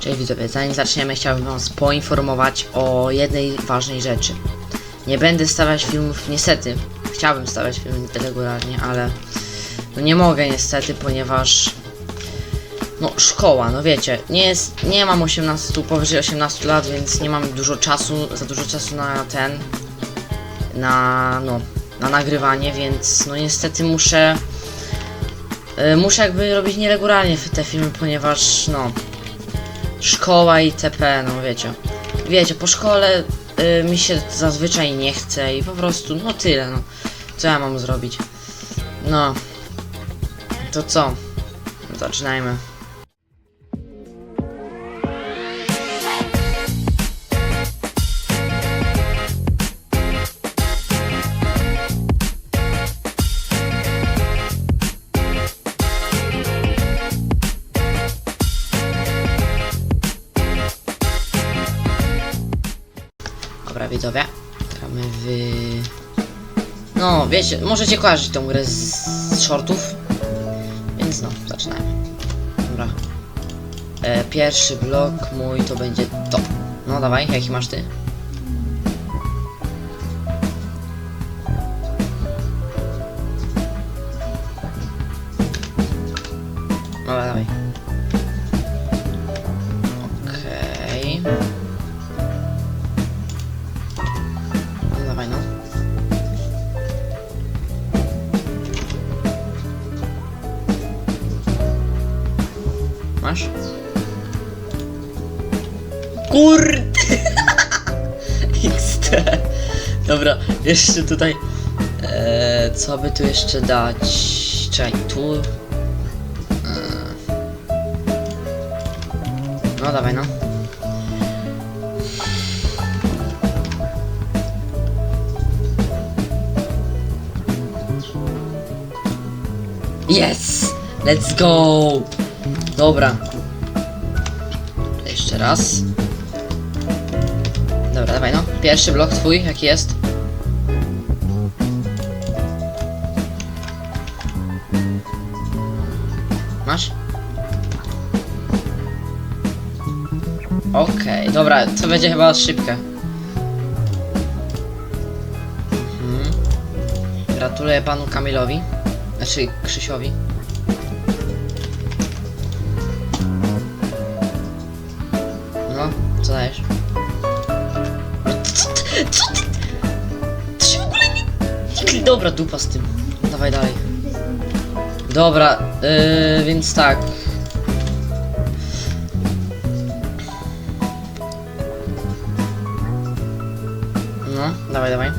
Cześć widzowie, zanim zaczniemy chciałbym was poinformować o jednej ważnej rzeczy. Nie będę stawiać filmów, niestety, chciałbym stawiać filmy regularnie, ale no nie mogę niestety, ponieważ no szkoła, no wiecie, nie jest, nie mam 18, powyżej 18 lat, więc nie mam dużo czasu, za dużo czasu na ten, na no, na nagrywanie, więc no niestety muszę y, muszę jakby robić nieregularnie te filmy, ponieważ no szkoła i TP, no wiecie. Wiecie, po szkole y, mi się zazwyczaj nie chce i po prostu, no tyle, no. Co ja mam zrobić? No. To co? Zaczynajmy. Widzowie. Gramy w... No, wiecie, możecie kojarzyć tą grę z, z shortów. Więc no, zaczynajmy. Dobra. E, pierwszy blok mój to będzie to. No dawaj, jaki masz ty? Kurde! XT. Dobra, jeszcze tutaj. E, co by tu jeszcze dać? Czekaj, tu. E, no dawaj no. Yes! Let's go! Dobra. Jeszcze raz. Pierwszy blok twój, jaki jest? Masz? Okej, dobra, to będzie chyba szybkie. Mhm. Gratuluję panu Kamilowi. Znaczy Krzysiowi. No, co dajesz? Dobra, dupa z tym. Dawaj dalej. Dobra, yy, więc tak. No, dawaj, dawaj.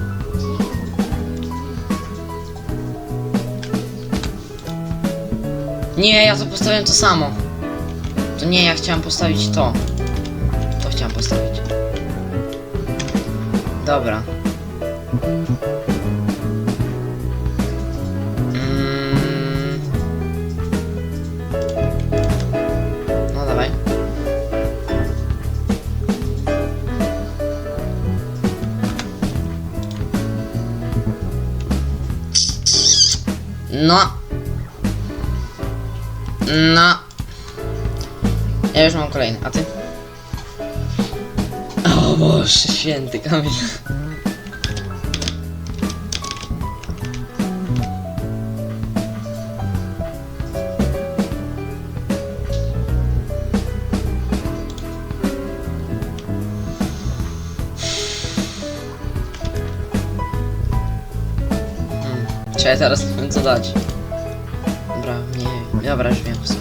Nie, ja to postawiłem to samo. To nie, ja chciałem postawić to. To chciałem postawić. Dobra. No. No. Ja już mam kolejny, a ty? O Boże, święty Kamil. Nie wiem co dać. Dobra, nie Dobra, już wiem w sumie.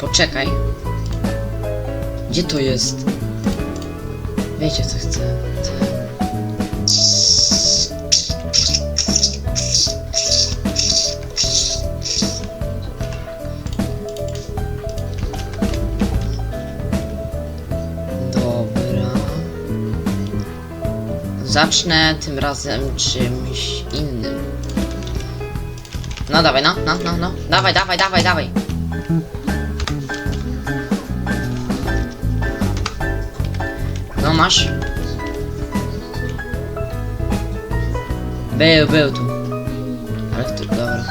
Poczekaj. Gdzie to jest? Wiecie co chcę. Zacznę tym razem czymś innym. No dawaj, no, no, no, no. Dawaj, dawaj, dawaj, dawaj. No masz. Był, był tu. Ale tu, dobra.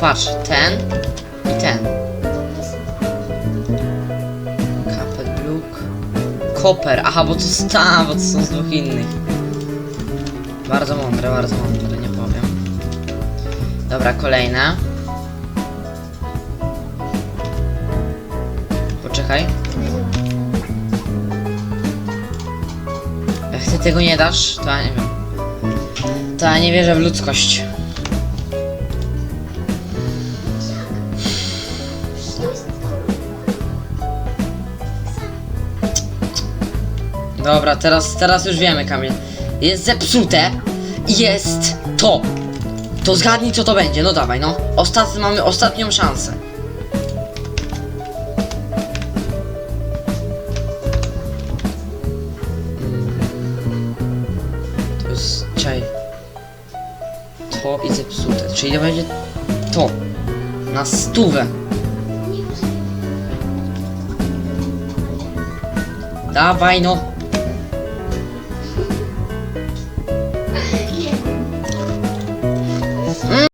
Patrz, ten i ten. Koper, aha, bo to sta, bo to są z dwóch innych. Bardzo mądre, bardzo mądre, nie powiem. Dobra, kolejne. Poczekaj. Jak ty tego nie dasz, to ja nie wiem. To ja nie wierzę w ludzkość. Dobra, teraz, teraz już wiemy, Kamil. Jest zepsute jest to. To zgadnij, co to będzie. No dawaj, no. Ostatni, mamy ostatnią szansę. To jest... Czaj. To i zepsute. Czyli to będzie to. Na stówę. Dawaj, no. Bye.